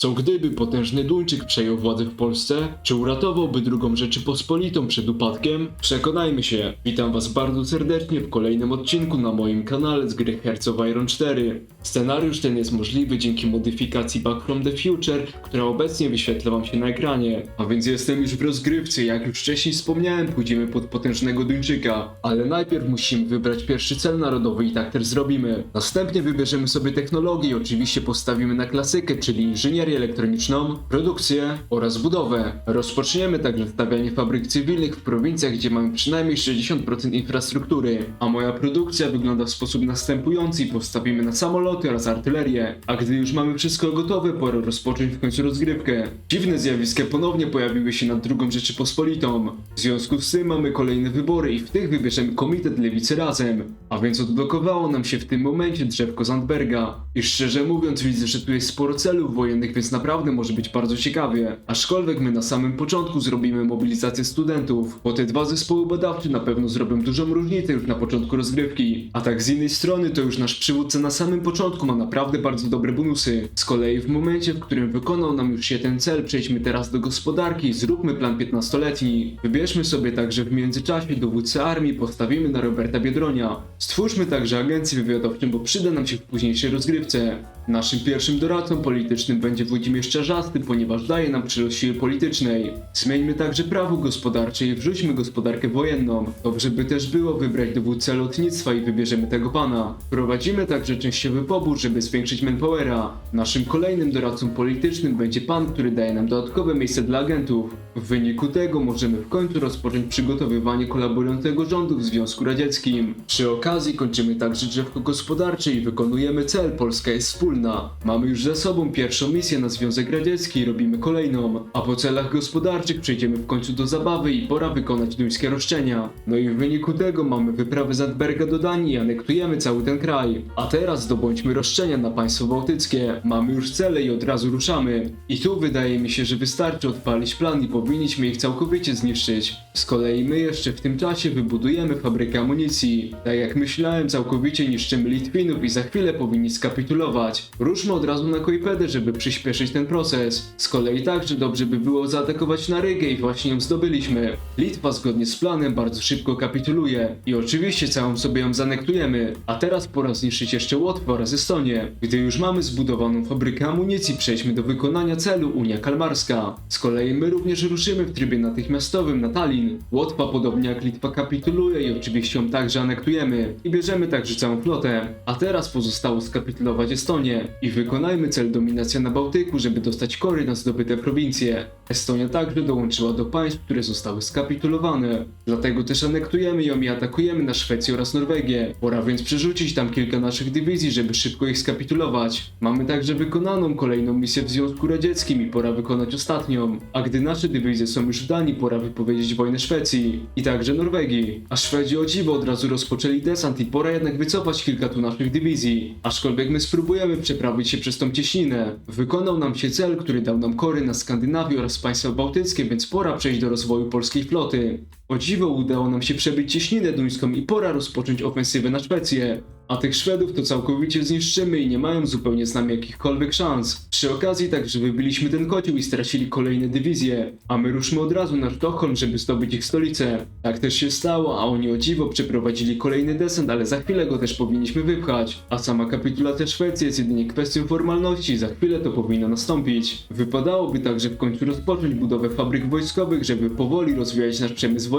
Co gdyby potężny Duńczyk przejął władzę w Polsce? Czy uratowałby drugą Rzeczypospolitą przed upadkiem? Przekonajmy się. Witam was bardzo serdecznie w kolejnym odcinku na moim kanale z gry Hearts of Iron 4. Scenariusz ten jest możliwy dzięki modyfikacji Back from the Future, która obecnie wyświetla wam się na ekranie. A więc jestem już w rozgrywce, jak już wcześniej wspomniałem, pójdziemy pod potężnego Duńczyka. Ale najpierw musimy wybrać pierwszy cel narodowy i tak też zrobimy. Następnie wybierzemy sobie technologię oczywiście postawimy na klasykę, czyli elektroniczną, produkcję oraz budowę. Rozpoczniemy także stawianie fabryk cywilnych w prowincjach, gdzie mamy przynajmniej 60% infrastruktury. A moja produkcja wygląda w sposób następujący i postawimy na samoloty oraz artylerię. A gdy już mamy wszystko gotowe, pora rozpocząć w końcu rozgrywkę. Dziwne zjawiska ponownie pojawiły się nad drugą Rzeczypospolitą. W związku z tym mamy kolejne wybory i w tych wybierzemy Komitet Lewicy Razem. A więc odblokowało nam się w tym momencie drzewko Zandberga. I szczerze mówiąc widzę, że tu jest sporo celów wojennych, więc naprawdę może być bardzo ciekawie. Aczkolwiek my na samym początku zrobimy mobilizację studentów, bo te dwa zespoły badawcze na pewno zrobią dużą różnicę już na początku rozgrywki. A tak z innej strony to już nasz przywódca na samym początku ma naprawdę bardzo dobre bonusy. Z kolei w momencie, w którym wykonał nam już się ten cel, przejdźmy teraz do gospodarki, zróbmy plan 15-letni. Wybierzmy sobie także w międzyczasie dowódcę armii, postawimy na Roberta Biedronia. Stwórzmy także agencję wywiadowczą, bo przyda nam się w późniejszej rozgrywce. Naszym pierwszym doradcą politycznym będzie Włodzimierz Czarzasty, ponieważ daje nam przyrost siły politycznej. Zmieńmy także prawo gospodarcze i wrzućmy gospodarkę wojenną. Dobrze by też było wybrać dowódcę lotnictwa i wybierzemy tego pana. Prowadzimy także częściowy pobór, żeby zwiększyć manpowera. Naszym kolejnym doradcą politycznym będzie pan, który daje nam dodatkowe miejsce dla agentów. W wyniku tego możemy w końcu rozpocząć przygotowywanie kolaborującego rządu w Związku Radzieckim. Przy okazji kończymy także drzewko gospodarcze i wykonujemy cel Polska jest wspólna. Mamy już za sobą pierwszą misję na Związek Radziecki i robimy kolejną. A po celach gospodarczych przejdziemy w końcu do zabawy i pora wykonać duńskie roszczenia. No i w wyniku tego mamy wyprawę Zandberga do Danii i anektujemy cały ten kraj. A teraz zdobądźmy roszczenia na państwo bałtyckie. Mamy już cele i od razu ruszamy. I tu wydaje mi się, że wystarczy odpalić plan i powinniśmy ich całkowicie zniszczyć. Z kolei my jeszcze w tym czasie wybudujemy fabrykę amunicji. Tak jak myślałem, całkowicie niszczymy Litwinów i za chwilę powinni skapitulować. Ruszmy od razu na Koipedę, żeby przyspieszyć ten proces. Z kolei także dobrze by było zaatakować na Rygę i właśnie ją zdobyliśmy. Litwa zgodnie z planem bardzo szybko kapituluje i oczywiście całą sobie ją zanektujemy. A teraz pora zniszczyć jeszcze Łotwę oraz Estonię. Gdy już mamy zbudowaną fabrykę amunicji, przejdźmy do wykonania celu Unia Kalmarska. Z kolei my również ruszymy w trybie natychmiastowym na Tallin. Łotwa podobnie jak Litwa kapituluje i oczywiście ją także anektujemy. I bierzemy także całą flotę. A teraz pozostało skapitulować Estonię. I wykonajmy cel dominacja na Bałtyku, żeby dostać kory na zdobyte prowincje. Estonia także dołączyła do państw, które zostały skapitulowane. Dlatego też anektujemy ją i atakujemy na Szwecję oraz Norwegię. Pora więc przerzucić tam kilka naszych dywizji, żeby szybko ich skapitulować. Mamy także wykonaną kolejną misję w Związku Radzieckim i pora wykonać ostatnią. A gdy nasze dywizje są już w Danii, pora wypowiedzieć wojnę Szwecji i także Norwegii. A Szwedzi o dziwo od razu rozpoczęli desant i pora jednak wycofać kilka tu naszych dywizji. Aczkolwiek my spróbujemy przeprawić się przez tą cieśninę. Wykonał nam się cel, który dał nam kory na Skandynawię oraz państwa bałtyckie, więc pora przejść do rozwoju polskiej floty. O dziwo udało nam się przebyć cieśninę duńską i pora rozpocząć ofensywę na Szwecję. A tych Szwedów to całkowicie zniszczymy i nie mają zupełnie z nami jakichkolwiek szans. Przy okazji także wybiliśmy ten kocioł i stracili kolejne dywizje, a my ruszmy od razu na Sztokholm, żeby zdobyć ich stolicę. Tak też się stało, a oni o dziwo przeprowadzili kolejny desant, ale za chwilę go też powinniśmy wypchać. A sama kapitulacja Szwecji jest jedynie kwestią formalności za chwilę to powinno nastąpić. Wypadałoby także w końcu rozpocząć budowę fabryk wojskowych, żeby powoli rozwijać nasz przemysł wojenny.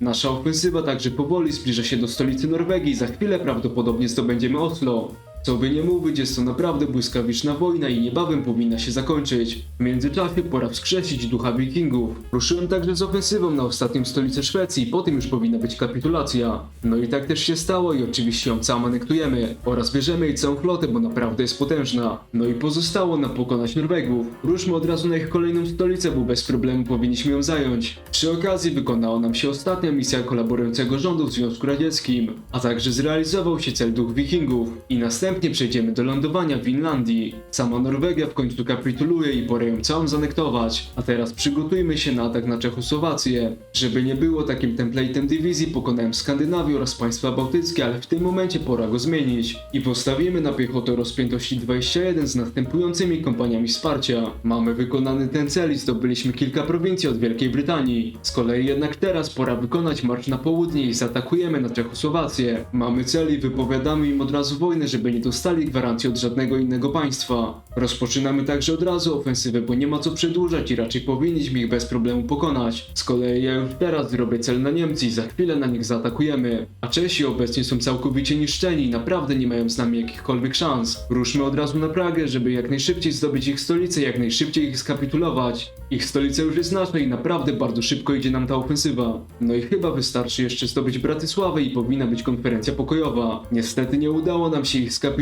Nasza ofensywa także powoli zbliża się do stolicy Norwegii za chwilę prawdopodobnie zdobędziemy Oslo. Co by nie mówić, jest to naprawdę błyskawiczna wojna i niebawem powinna się zakończyć. W międzyczasie pora wskrzesić ducha wikingów. Ruszyłem także z ofensywą na ostatnią stolicę Szwecji i potem już powinna być kapitulacja. No i tak też się stało i oczywiście ją całą anektujemy. Oraz bierzemy jej całą flotę, bo naprawdę jest potężna. No i pozostało nam pokonać Norwegów. Ruszmy od razu na ich kolejną stolicę, bo bez problemu powinniśmy ją zająć. Przy okazji wykonała nam się ostatnia misja kolaborującego rządu w Związku Radzieckim, a także zrealizował się cel duch wikingów i następnie następnie przejdziemy do lądowania w Finlandii. Sama Norwegia w końcu kapituluje i pora ją całą zanektować. A teraz przygotujmy się na atak na Czechosłowację. Żeby nie było takim templatem dywizji, pokonałem Skandynawię oraz państwa bałtyckie, ale w tym momencie pora go zmienić. I postawimy na piechotę rozpiętości 21 z następującymi kompaniami wsparcia. Mamy wykonany ten cel i zdobyliśmy kilka prowincji od Wielkiej Brytanii. Z kolei jednak teraz pora wykonać marsz na południe i zaatakujemy na Czechosłowację. Mamy cel i wypowiadamy im od razu wojnę, żeby nie dostali gwarancji od żadnego innego państwa. Rozpoczynamy także od razu ofensywę, bo nie ma co przedłużać i raczej powinniśmy ich bez problemu pokonać. Z kolei ja już teraz zrobię cel na Niemcy i za chwilę na nich zaatakujemy. A Czesi obecnie są całkowicie niszczeni i naprawdę nie mają z nami jakichkolwiek szans. Ruszmy od razu na Pragę, żeby jak najszybciej zdobyć ich stolicę, jak najszybciej ich skapitulować. Ich stolica już jest nasza i naprawdę bardzo szybko idzie nam ta ofensywa. No i chyba wystarczy jeszcze zdobyć Bratysławę i powinna być konferencja pokojowa. Niestety nie udało nam się ich skapitulować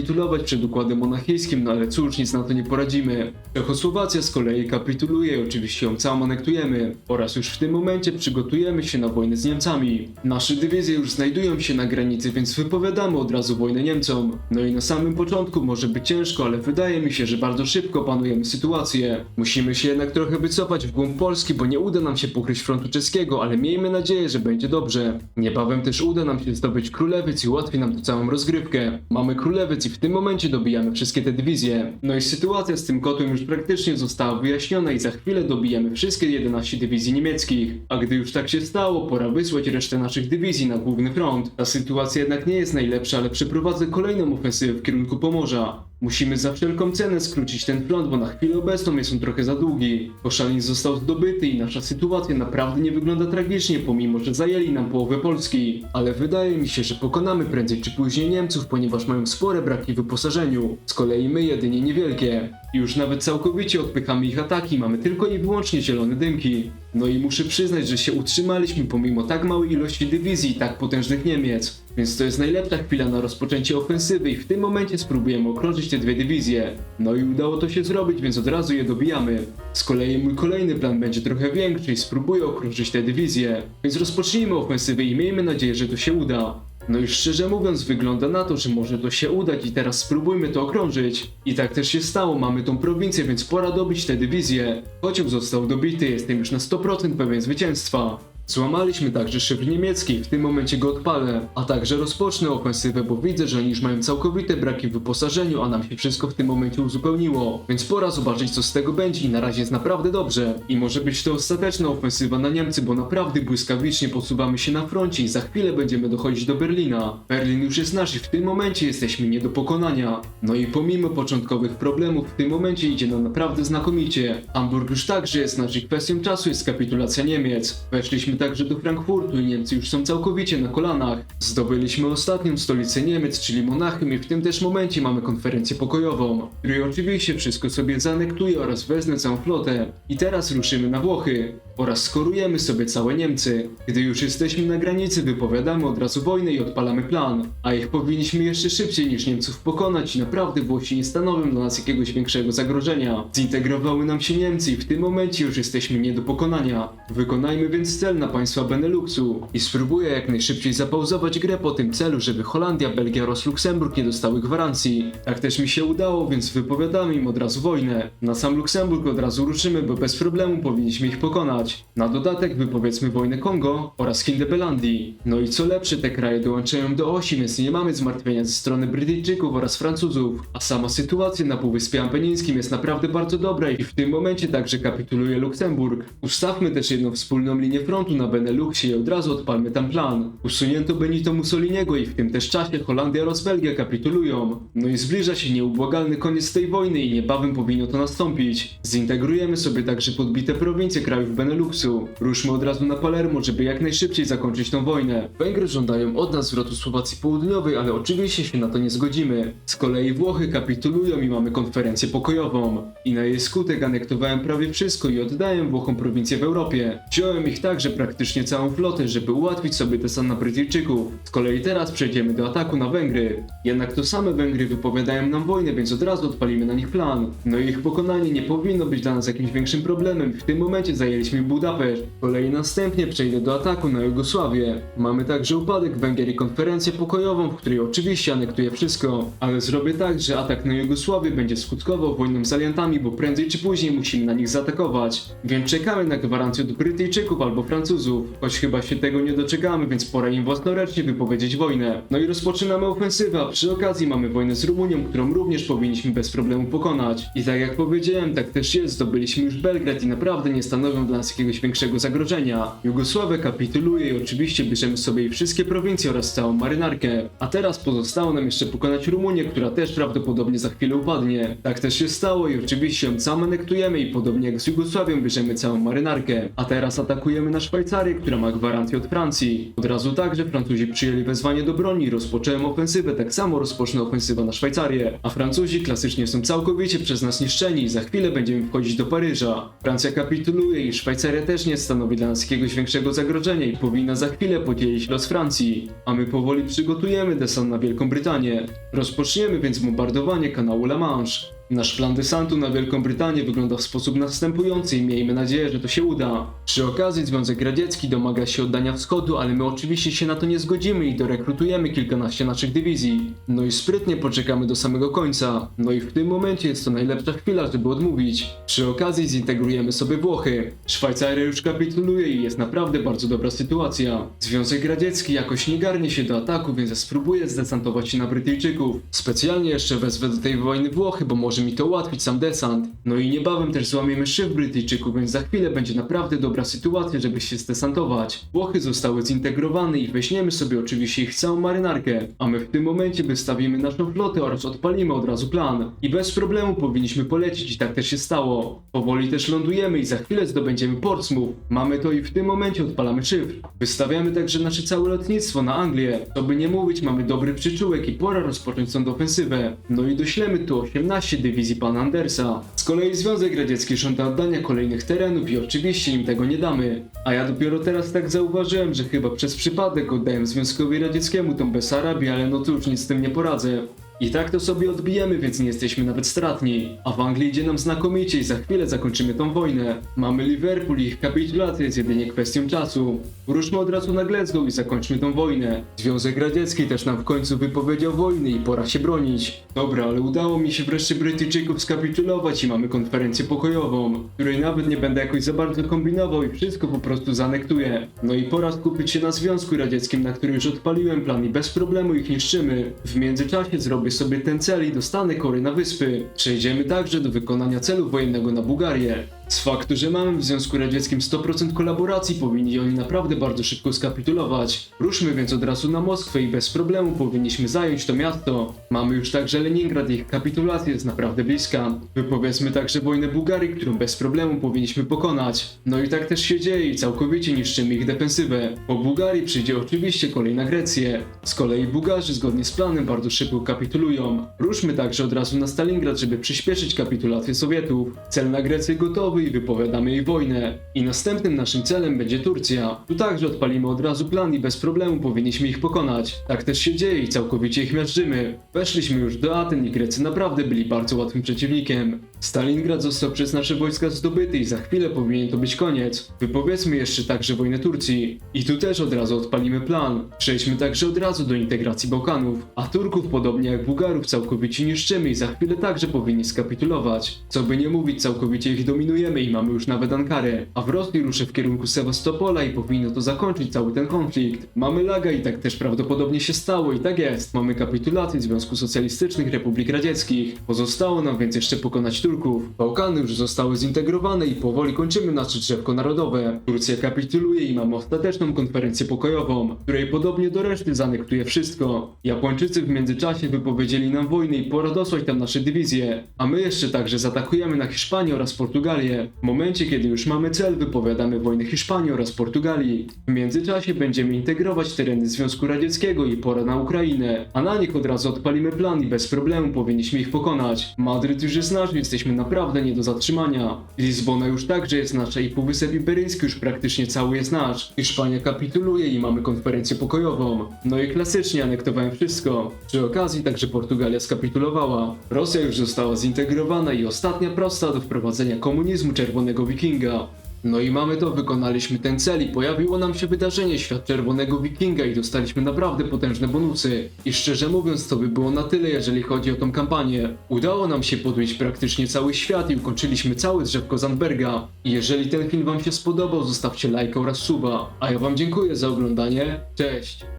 przed układem monachijskim, no ale cóż, nic na to nie poradzimy. Czechosłowacja z kolei kapituluje oczywiście ją całą anektujemy. Oraz już w tym momencie przygotujemy się na wojnę z Niemcami. Nasze dywizje już znajdują się na granicy, więc wypowiadamy od razu wojnę Niemcom. No i na samym początku może być ciężko, ale wydaje mi się, że bardzo szybko panujemy sytuację. Musimy się jednak trochę wycofać w głąb Polski, bo nie uda nam się pokryć frontu czeskiego, ale miejmy nadzieję, że będzie dobrze. Niebawem też uda nam się zdobyć Królewiec i ułatwi nam to całą rozgrywkę. Mamy Królewiec i w tym momencie dobijamy wszystkie te dywizje. No i sytuacja z tym kotłem już praktycznie została wyjaśniona i za chwilę dobijemy wszystkie 11 dywizji niemieckich. A gdy już tak się stało, pora wysłać resztę naszych dywizji na główny front. Ta sytuacja jednak nie jest najlepsza, ale przeprowadzę kolejną ofensywę w kierunku Pomorza. Musimy za wszelką cenę skrócić ten front, bo na chwilę obecną jest on trochę za długi. Koszalin został zdobyty i nasza sytuacja naprawdę nie wygląda tragicznie, pomimo że zajęli nam połowę Polski. Ale wydaje mi się, że pokonamy prędzej czy później Niemców, ponieważ mają spore braki w wyposażeniu. Z kolei my jedynie niewielkie. Już nawet całkowicie odpychamy ich ataki, mamy tylko i wyłącznie zielone dymki. No i muszę przyznać, że się utrzymaliśmy pomimo tak małej ilości dywizji i tak potężnych Niemiec. Więc to jest najlepsza chwila na rozpoczęcie ofensywy i w tym momencie spróbujemy okrążyć te dwie dywizje. No i udało to się zrobić, więc od razu je dobijamy. Z kolei mój kolejny plan będzie trochę większy i spróbuję okrążyć te dywizje. Więc rozpocznijmy ofensywę i miejmy nadzieję, że to się uda. No i szczerze mówiąc, wygląda na to, że może to się udać i teraz spróbujmy to okrążyć. I tak też się stało, mamy tą prowincję, więc pora dobić tę dywizję. Pociąg został dobity, jestem już na 100% pewien zwycięstwa. Złamaliśmy także szyfr niemiecki, w tym momencie go odpalę, a także rozpocznę ofensywę, bo widzę, że oni już mają całkowite braki w wyposażeniu, a nam się wszystko w tym momencie uzupełniło. Więc pora zobaczyć co z tego będzie i na razie jest naprawdę dobrze. I może być to ostateczna ofensywa na Niemcy, bo naprawdę błyskawicznie posuwamy się na froncie i za chwilę będziemy dochodzić do Berlina. Berlin już jest nasz i w tym momencie jesteśmy nie do pokonania. No i pomimo początkowych problemów, w tym momencie idzie nam naprawdę znakomicie. Hamburg już także jest nasz i kwestią czasu jest kapitulacja Niemiec. Weszliśmy także do Frankfurtu i Niemcy już są całkowicie na kolanach. Zdobyliśmy ostatnią stolicę Niemiec, czyli Monachium i w tym też momencie mamy konferencję pokojową, w której oczywiście wszystko sobie zaanektuję oraz wezmę całą flotę. I teraz ruszymy na Włochy oraz skorujemy sobie całe Niemcy. Gdy już jesteśmy na granicy, wypowiadamy od razu wojnę i odpalamy plan. A ich powinniśmy jeszcze szybciej niż Niemców pokonać i naprawdę Włosi nie stanowią dla nas jakiegoś większego zagrożenia. Zintegrowały nam się Niemcy i w tym momencie już jesteśmy nie do pokonania. Wykonajmy więc cel na państwa Beneluxu i spróbuję jak najszybciej zapauzować grę po tym celu, żeby Holandia, Belgia oraz Luksemburg nie dostały gwarancji. Tak też mi się udało, więc wypowiadamy im od razu wojnę. Na sam Luksemburg od razu ruszymy, bo bez problemu powinniśmy ich pokonać. Na dodatek wypowiedzmy wojnę Kongo oraz Hindebelandii. No i co lepsze, te kraje dołączają do osi, więc nie mamy zmartwienia ze strony Brytyjczyków oraz Francuzów. A sama sytuacja na Półwyspie Apenińskim jest naprawdę bardzo dobra i w tym momencie także kapituluje Luksemburg. Ustawmy też jedną wspólną linię frontu na Beneluxie i od razu odpalmy tam plan. Usunięto Benito Mussoliniego i w tym też czasie Holandia oraz Belgia kapitulują. No i zbliża się nieubłagalny koniec tej wojny i niebawem powinno to nastąpić. Zintegrujemy sobie także podbite prowincje krajów Beneluxu. Ruszmy od razu na Palermo, żeby jak najszybciej zakończyć tą wojnę. Węgry żądają od nas zwrotu Słowacji Południowej, ale oczywiście się na to nie zgodzimy. Z kolei Włochy kapitulują i mamy konferencję pokojową. I na jej skutek anektowałem prawie wszystko i oddaję Włochom prowincje w Europie. Wziąłem ich także praktycznie całą flotę, żeby ułatwić sobie desant na Brytyjczyków. Z kolei teraz przejdziemy do ataku na Węgry. Jednak to same Węgry wypowiadają nam wojnę, więc od razu odpalimy na nich plan. No i ich pokonanie nie powinno być dla nas jakimś większym problemem. W tym momencie zajęliśmy Budapeszt. Z kolei następnie przejdę do ataku na Jugosławię. Mamy także upadek Węgier i konferencję pokojową, w której oczywiście anektuję wszystko. Ale zrobię tak, że atak na Jugosławię będzie skutkował wojną z aliantami, bo prędzej czy później musimy na nich zaatakować. Więc czekamy na gwarancję od Brytyjczyków albo Francuzów. Choć chyba się tego nie doczekamy, więc pora im własnoręcznie wypowiedzieć wojnę. No i rozpoczynamy ofensywę, a przy okazji mamy wojnę z Rumunią, którą również powinniśmy bez problemu pokonać. I tak jak powiedziałem, tak też jest, zdobyliśmy już Belgrad i naprawdę nie stanowią dla nas jakiegoś większego zagrożenia. Jugosławia kapituluje i oczywiście bierzemy sobie wszystkie prowincje oraz całą marynarkę. A teraz pozostało nam jeszcze pokonać Rumunię, która też prawdopodobnie za chwilę upadnie. Tak też się stało i oczywiście ją sam anektujemy i podobnie jak z Jugosławią bierzemy całą marynarkę. A teraz atakujemy na Szwajcarię, która ma gwarancję od Francji. Od razu także Francuzi przyjęli wezwanie do broni i rozpocząłem ofensywę, tak samo rozpocznę ofensywę na Szwajcarię. A Francuzi klasycznie są całkowicie przez nas niszczeni za chwilę będziemy wchodzić do Paryża. Francja kapituluje i Szwajcaria też nie stanowi dla nas jakiegoś większego zagrożenia i powinna za chwilę podzielić los Francji. A my powoli przygotujemy desant na Wielką Brytanię. Rozpoczniemy więc bombardowanie kanału La Manche. Nasz plan desantu na Wielką Brytanię wygląda w sposób następujący i miejmy nadzieję, że to się uda. Przy okazji Związek Radziecki domaga się oddania wschodu, ale my oczywiście się na to nie zgodzimy i dorekrutujemy kilkanaście naszych dywizji. No i sprytnie poczekamy do samego końca. No i w tym momencie jest to najlepsza chwila, żeby odmówić. Przy okazji zintegrujemy sobie Włochy. Szwajcaria już kapituluje i jest naprawdę bardzo dobra sytuacja. Związek Radziecki jakoś nie garnie się do ataku, więc ja spróbuję zdesantować się na Brytyjczyków. Specjalnie jeszcze wezwę do tej wojny Włochy, bo może mi to ułatwić sam desant. No i niebawem też złamiemy szyb Brytyjczyków, więc za chwilę będzie naprawdę dobra sytuacja, żeby się zdesantować. Włochy zostały zintegrowane i weźmiemy sobie oczywiście ich całą marynarkę, a my w tym momencie wystawimy naszą flotę oraz odpalimy od razu plan. I bez problemu powinniśmy polecieć i tak też się stało. Powoli też lądujemy i za chwilę zdobędziemy Portsmouth. Mamy to i w tym momencie odpalamy szyfr. Wystawiamy także nasze całe lotnictwo na Anglię. Co by nie mówić, mamy dobry przyczółek i pora rozpocząć tą ofensywę. No i doślemy tu 18 dywizji pana Andersa. Z kolei Związek Radziecki żąda oddania kolejnych terenów i oczywiście im tego nie damy. A ja dopiero teraz tak zauważyłem, że chyba przez przypadek oddałem Związkowi Radzieckiemu tą Besarabię, ale no cóż, nic z tym nie poradzę. I tak to sobie odbijemy, więc nie jesteśmy nawet stratni. A w Anglii idzie nam znakomicie i za chwilę zakończymy tą wojnę. Mamy Liverpool i ich kapitulacja jest jedynie kwestią czasu. Ruszmy od razu na Glasgow i zakończmy tą wojnę. Związek Radziecki też nam w końcu wypowiedział wojny i pora się bronić. Dobra, ale udało mi się wreszcie Brytyjczyków skapitulować i mamy konferencję pokojową, której nawet nie będę jakoś za bardzo kombinował i wszystko po prostu zanektuję. No i pora skupić się na Związku Radzieckim, na który już odpaliłem plan i bez problemu ich niszczymy. W międzyczasie zrobię sobie ten cel i dostanę kory na wyspy. Przejdziemy także do wykonania celu wojennego na Bułgarię. Z faktu, że mamy w Związku Radzieckim 100% kolaboracji, powinni oni naprawdę bardzo szybko skapitulować. Ruszmy więc od razu na Moskwę i bez problemu powinniśmy zająć to miasto. Mamy już także Leningrad ich kapitulacja jest naprawdę bliska. Wypowiedzmy także wojnę Bułgarii, którą bez problemu powinniśmy pokonać. No i tak też się dzieje i całkowicie niszczymy ich defensywę. Po Bułgarii przyjdzie oczywiście kolej na Grecję. Z kolei Bułgarzy zgodnie z planem bardzo szybko kapitulują. Ruszmy także od razu na Stalingrad, żeby przyspieszyć kapitulację Sowietów. Cel na Grecję gotowy i wypowiadamy jej wojnę. I następnym naszym celem będzie Turcja. Tu także odpalimy od razu plan i bez problemu powinniśmy ich pokonać. Tak też się dzieje i całkowicie ich miażdżymy. Weszliśmy już do Aten i Grecy naprawdę byli bardzo łatwym przeciwnikiem. Stalingrad został przez nasze wojska zdobyty i za chwilę powinien to być koniec. Wypowiedzmy jeszcze także wojnę Turcji. I tu też od razu odpalimy plan. Przejdźmy także od razu do integracji Bałkanów. A Turków, podobnie jak Bułgarów, całkowicie niszczymy i za chwilę także powinni skapitulować. Co by nie mówić, całkowicie ich dominujemy i mamy już nawet Ankarę. A w Rosji ruszę w kierunku Sewastopola i powinno to zakończyć cały ten konflikt. Mamy laga i tak też prawdopodobnie się stało i tak jest. Mamy kapitulację Związku Socjalistycznych Republik Radzieckich. Pozostało nam więc jeszcze pokonać Turków. Bałkany już zostały zintegrowane i powoli kończymy nasze drzewko narodowe. Turcja kapituluje i mamy ostateczną konferencję pokojową, której podobnie do reszty zanektuje wszystko. Japończycy w międzyczasie wypowiedzieli nam wojnę i pora dosłać tam nasze dywizje. A my jeszcze także zaatakujemy na Hiszpanię oraz Portugalię. W momencie, kiedy już mamy cel, wypowiadamy wojnę Hiszpanii oraz Portugalii. W międzyczasie będziemy integrować tereny Związku Radzieckiego i pora na Ukrainę, a na nich od razu odpalimy plan i bez problemu powinniśmy ich pokonać. Madryt już jest nasz, jesteśmy jesteśmy naprawdę nie do zatrzymania. Lizbona już także jest nasza i Półwysep Iberyjski już praktycznie cały jest nasz. Hiszpania kapituluje i mamy konferencję pokojową. No i klasycznie anektowałem wszystko. Przy okazji także Portugalia skapitulowała. Rosja już została zintegrowana i ostatnia prosta do wprowadzenia komunizmu czerwonego wikinga. No i mamy to, wykonaliśmy ten cel i pojawiło nam się wydarzenie Świat Czerwonego Wikinga i dostaliśmy naprawdę potężne bonusy. I szczerze mówiąc to by było na tyle jeżeli chodzi o tą kampanię. Udało nam się podbić praktycznie cały świat i ukończyliśmy całe drzewko Zandberga. I jeżeli ten film wam się spodobał zostawcie lajka oraz suba. A ja wam dziękuję za oglądanie, cześć!